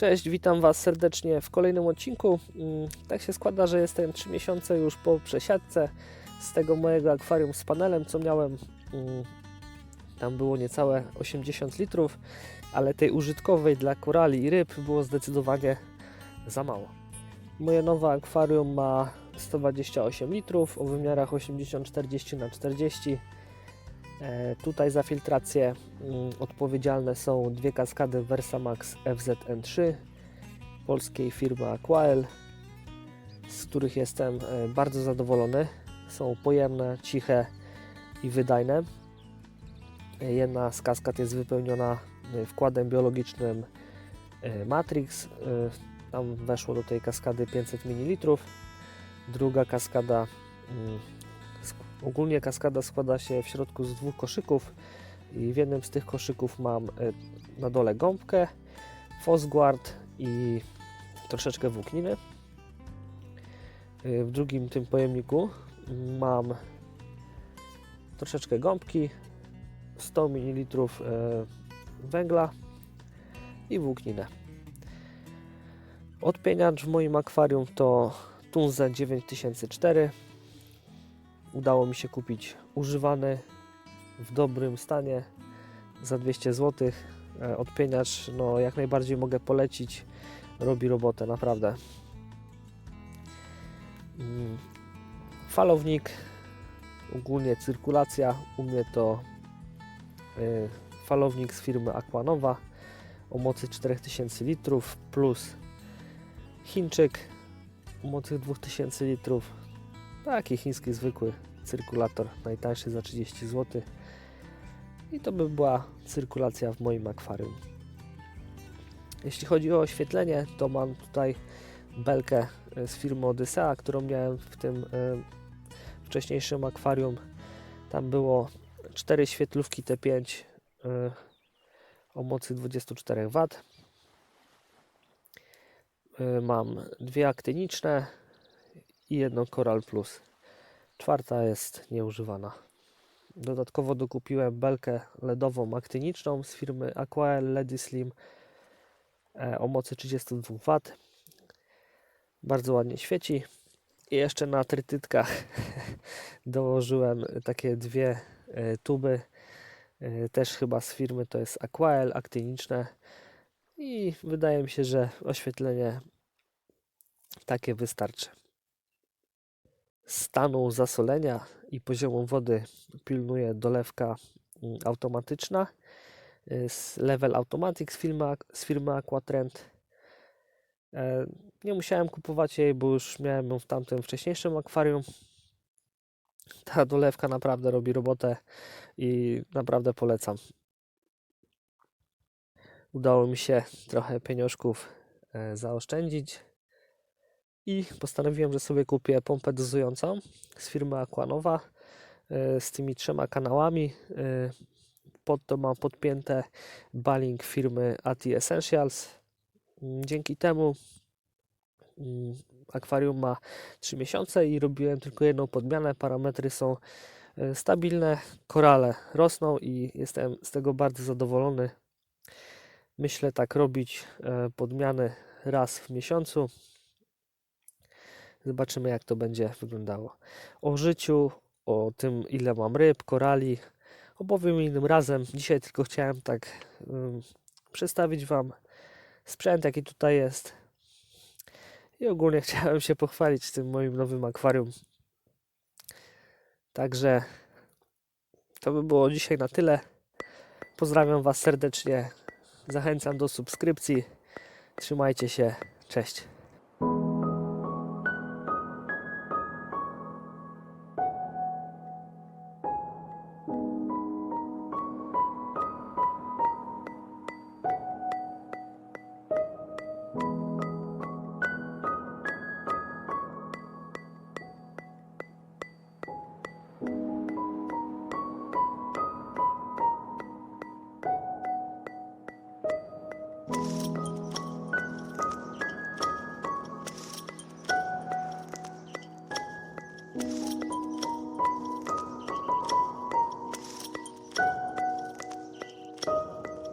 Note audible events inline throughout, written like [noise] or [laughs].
Cześć, witam Was serdecznie w kolejnym odcinku. Mm, Tak się składa, że jestem 3 miesiące już po przesiadce z tego mojego akwarium z panelem, co miałem. mm, Tam było niecałe 80 litrów, ale tej użytkowej dla korali i ryb było zdecydowanie za mało. Moje nowe akwarium ma 128 litrów o wymiarach 80-40 na 40 E, Tutaj za filtrację mm, odpowiedzialne są dwie kaskady Versamax FZN3 polskiej firmy Aquael, z których jestem e, bardzo zadowolony. Są pojemne, ciche i wydajne. E, Jedna z kaskad jest wypełniona e, wkładem biologicznym e, Matrix. E, Tam weszło do tej kaskady 500 ml. Druga kaskada mm, Ogólnie kaskada składa się w środku z dwóch koszyków i w jednym z tych koszyków mam e, na dole gąbkę, Fosguard i troszeczkę włókniny. E, W drugim tym pojemniku mam troszeczkę gąbki, 100 ml węgla i włókninę. Odpieniacz w moim akwarium to Tunze 9004 udało mi się kupić używany w dobrym stanie za 200 zł. E, Odpieniacz, no jak najbardziej mogę polecić, robi robotę naprawdę. Mm, Falownik, ogólnie cyrkulacja, u mnie to y, falownik z firmy Aquanova o mocy 4000 litrów plus Chińczyk o mocy 2000 litrów Taki chiński zwykły cyrkulator, najtańszy za 30 zł. I to by była cyrkulacja w moim akwarium. Jeśli chodzi o oświetlenie, to mam tutaj belkę e, z firmy Odyssea, którą miałem w tym e, wcześniejszym akwarium. Tam było 4 świetlówki T5 e, o mocy 24 W. Mam dwie aktyniczne, i jedną Coral Plus. Czwarta jest nieużywana. Dodatkowo dokupiłem belkę LEDową aktyniczną z firmy Aquael Ledy Slim e, o mocy 32 W. Bardzo ładnie świeci. I jeszcze na trytytkach [laughs] dołożyłem takie dwie e, tuby. e, Też chyba z firmy to jest Aquael aktyniczne. I wydaje mi się, że oświetlenie takie wystarczy stanu zasolenia i poziomu wody pilnuje dolewka mm, automatyczna y, z Level Automatic z firmy, z firmy Aquatrend. E, Nie musiałem kupować jej, bo już miałem ją w tamtym wcześniejszym akwarium. Ta dolewka naprawdę robi robotę i naprawdę polecam. Udało mi się trochę pieniążków e, zaoszczędzić i postanowiłem, że sobie kupię pompę dozującą z firmy Aquanova e, z tymi trzema kanałami. E, Pod to mam podpięte baling firmy ATI Essentials. Mm, Dzięki temu mm, akwarium ma 3 miesiące i robiłem tylko jedną podmianę. Parametry są e, stabilne, korale rosną i jestem z tego bardzo zadowolony. Myślę tak robić podmiany raz w miesiącu. Zobaczymy, jak to będzie wyglądało. O życiu, o tym, ile mam ryb, korali, opowiem innym razem. Dzisiaj tylko chciałem tak um, przedstawić Wam sprzęt, jaki tutaj jest. I ogólnie [laughs] chciałem się pochwalić tym moim nowym akwarium. Także to by było dzisiaj na tyle. Pozdrawiam Was serdecznie. Zachęcam do subskrypcji. Trzymajcie się. Cześć.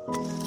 you